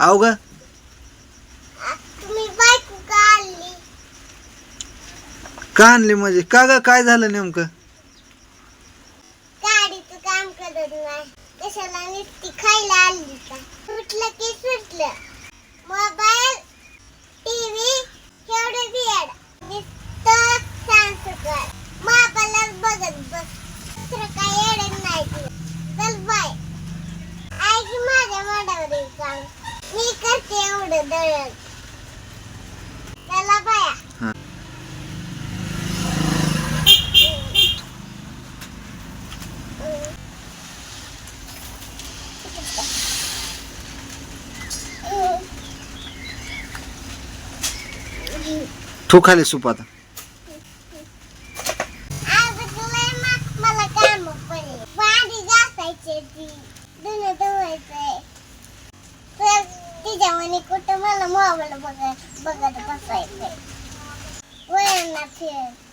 आव ग. का आणली? म्हणजे? का ग? काय झालं नेमकं? गाडीचं काम करत नाही. कशाला नुसती खायला का? सुटलं की सुटलं. मोबाईल टीव्ही बियाड नुसतं बघत बस. तू खाली सूप आता. मग मला काम पडेल तिच्यामध्ये कुठं मला मोबाईल बघत बघत बसायचंय. वळण ना फिर.